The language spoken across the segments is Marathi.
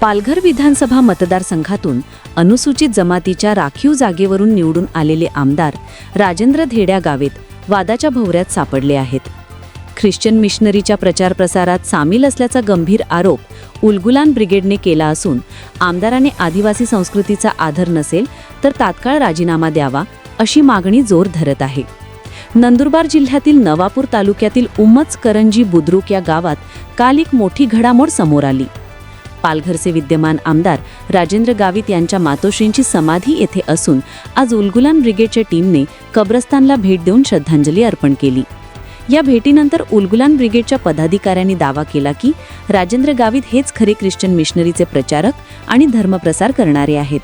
पालघर विधानसभा मतदारसंघातून अनुसूचित जमातीच्या राखीव जागेवरून निवडून आलेले आमदार राजेंद्र धेड्या गावेत वादाच्या भोवऱ्यात सापडले आहेत. ख्रिश्चन मिशनरीच्या प्रचारप्रसारात सामील असल्याचा गंभीर आरोप उलगुलान ब्रिगेडने केला असून आमदाराने आदिवासी संस्कृतीचा आधार नसेल तर तात्काळ राजीनामा द्यावा अशी मागणी जोर धरत आहे. नंदुरबार जिल्ह्यातील नवापूर तालुक्यातील उमच करंजी बुद्रुक या गावात काल एक मोठी घडामोड समोर आली. पालघरचे विद्यमान आमदार राजेंद्र गावित यांच्या मातोश्रींची समाधी येथे असून आज उलगुलान ब्रिगेडच्या टीमने कब्रस्तानला भेट देऊन श्रद्धांजली अर्पण केली. या भेटीनंतर उलगुलान ब्रिगेडच्या पदाधिकाऱ्यांनी दावा केला की राजेंद्र गावित हेच खरे ख्रिश्चन मिशनरीचे प्रचारक आणि धर्मप्रसार करणारे आहेत.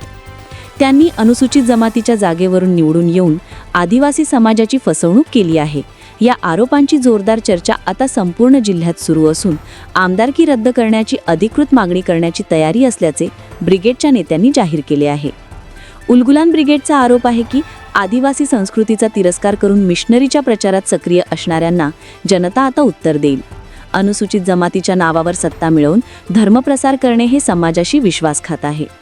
त्यांनी अनुसूचित जमातीच्या जागेवरून निवडून येऊन आदिवासी समाजाची फसवणूक केली आहे. या आरोपांची जोरदार चर्चा आता संपूर्ण जिल्ह्यात सुरू असून आमदारकी रद्द करण्याची अधिकृत मागणी करण्याची तयारी असल्याचे ब्रिगेडच्या नेत्यांनी जाहीर केले आहे. उलगुलान ब्रिगेडचा आरोप आहे की आदिवासी संस्कृतीचा तिरस्कार करून मिशनरीच्या प्रचारात सक्रिय असणाऱ्यांना जनता आता उत्तर देईल. अनुसूचित जमातीच्या नावावर सत्ता मिळवून धर्मप्रसार करणे हे समाजाशी विश्वासघात आहे.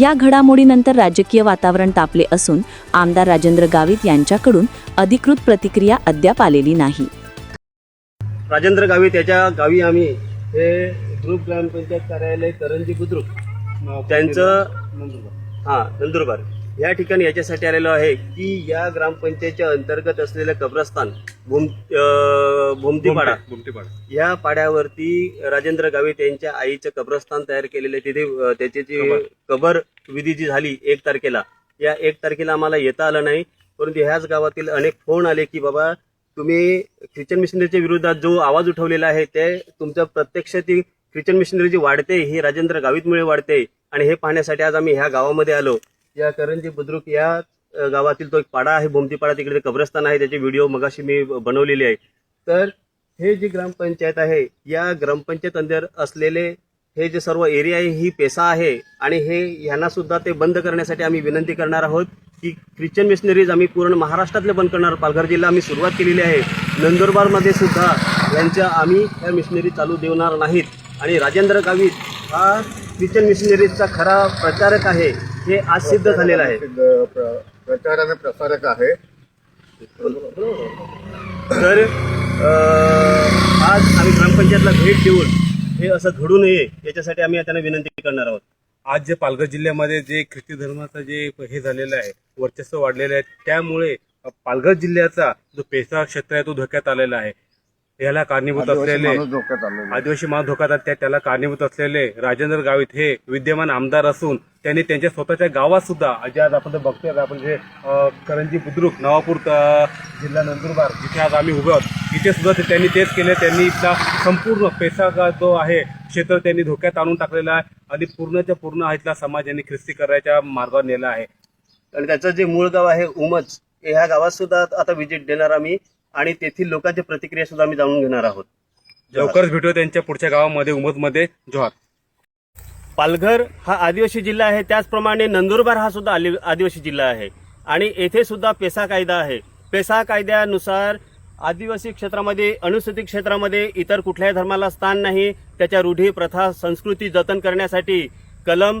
या घडामोडीनंतर राजकीय वातावरण तापले असून आमदार राजेंद्र गावित यांच्याकडून अधिकृत प्रतिक्रिया अद्याप आलेली नाही. राजेंद्र गावित याच्या गावी आम्ही हे ग्रुप ग्रामपंचायत कार्यालय करंजी बुद्रुक त्यांचं हा नंदुरबार. या ठिकाणी याच्यासाठी आलेलो आहे की या ग्रामपंचायतच्या अंतर्गत असलेलं कब्रस्तान भूम अं, भोमतीपाडा या पाड्यावरती राजेंद्र गावित यांच्या आईचं कब्रस्तान तयार केलेलं तिथे त्याची जी कबर. विधी जी झाली एक तारखेला या एक तारखेला आम्हाला येता आलं नाही. परंतु ह्याच गावातील अनेक फोन आले की बाबा तुम्ही ख्रिश्चन मिशनरीच्या विरोधात जो आवाज उठवलेला आहे ते तुमचं प्रत्यक्ष ती ख्रिश्चन मिशनरी जी वाढते ही राजेंद्र गावितमुळे वाढते. आणि हे पाहण्यासाठी आज आम्ही ह्या गावामध्ये आलो. या करंजी बुद्रुक या गावातील तो एक पाडा आहे भोमतीपाडा तिकडे ते कब्रस्तान आहे त्याचे व्हिडिओ मगाशी मी बनवलेले आहे. तर हे जी ग्रामपंचायत आहे या ग्रामपंचायत अंदर असलेले हे जे सर्व एरिया आहे ही पेसा आहे. आणि हे ह्यांना सुद्धा ते बंद करण्यासाठी आम्ही विनंती करणार आहोत की ख्रिश्चन मिशनरीज आम्ही पूर्ण महाराष्ट्रातले बंद करणार. पालघर जिल्हा आम्ही सुरुवात केलेली आहे. नंदुरबारमध्ये सुद्धा यांच्या आम्ही ह्या मिशनरी चालू देणार नाहीत. आणि राजेंद्र गावित हा ख्रिश्चन मिशनरीजचा खरा प्रचारक आहे. हे आज सिद्ध झालेलं आहे. प्रचार आणि प्रसारक आहे. तर आज आम्ही ग्रामपंचायतला भेट देऊन हे असं घडू नये याच्यासाठी आम्ही त्यांना विनंती करणार आहोत. आज जे पालघर जिल्ह्यामध्ये जे ख्रिस्ती धर्माचं जे हे झालेलं आहे वर्चस्व वाढलेलं आहे त्यामुळे पालघर जिल्ह्याचा जो पेसा क्षेत्र आहे तो धोक्यात आलेला आहे. याला कारणीभूत असलेले. आदिवासी माणूस धोक्यात त्या त्याला कारणीभूत असलेले राजेंद्र गावित हे विद्यमान आमदार असून त्यांनी त्यांच्या स्वतःच्या गावात सुद्धा जे आज आपण बघतोय आपण जे करंजी बुद्रुक नवापूर जिल्हा नंदुरबार जिथे आज आम्ही उभे आहोत इथे सुद्धा त्यांनी तेच केले. त्यांनी इथला संपूर्ण पेसा का जो आहे क्षेत्र त्यांनी धोक्यात आणून टाकलेला आहे आणि पूर्णच्या पूर्ण इथला समाज यांनी ख्रिस्ती करायच्या मार्गावर नेला आहे. आणि त्याचं जे मूळ गाव आहे उमच ह्या गावात सुद्धा आता व्हिजिट देणार आम्ही. आणि तेथील लोकांची प्रतिक्रिया सुद्धा आम्ही जाणून घेणार आहोत. लवकरच भेटूया त्यांच्या पुढच्या गावामध्ये उमदमध्ये. जोहार. पालघर हा आदिवासी जिल्हा आहे. त्याचप्रमाणे नंदुरबार हा सुद्धा आदिवासी जिल्हा आहे. आणि येथे सुद्धा पेसा कायदा आहे. पेसा कायद्यानुसार आदिवासी क्षेत्रामध्ये अनुसूचित क्षेत्रामध्ये इतर कुठल्याही धर्माला स्थान नाही. त्याच्या रूढी प्रथा संस्कृती जतन करण्यासाठी कलम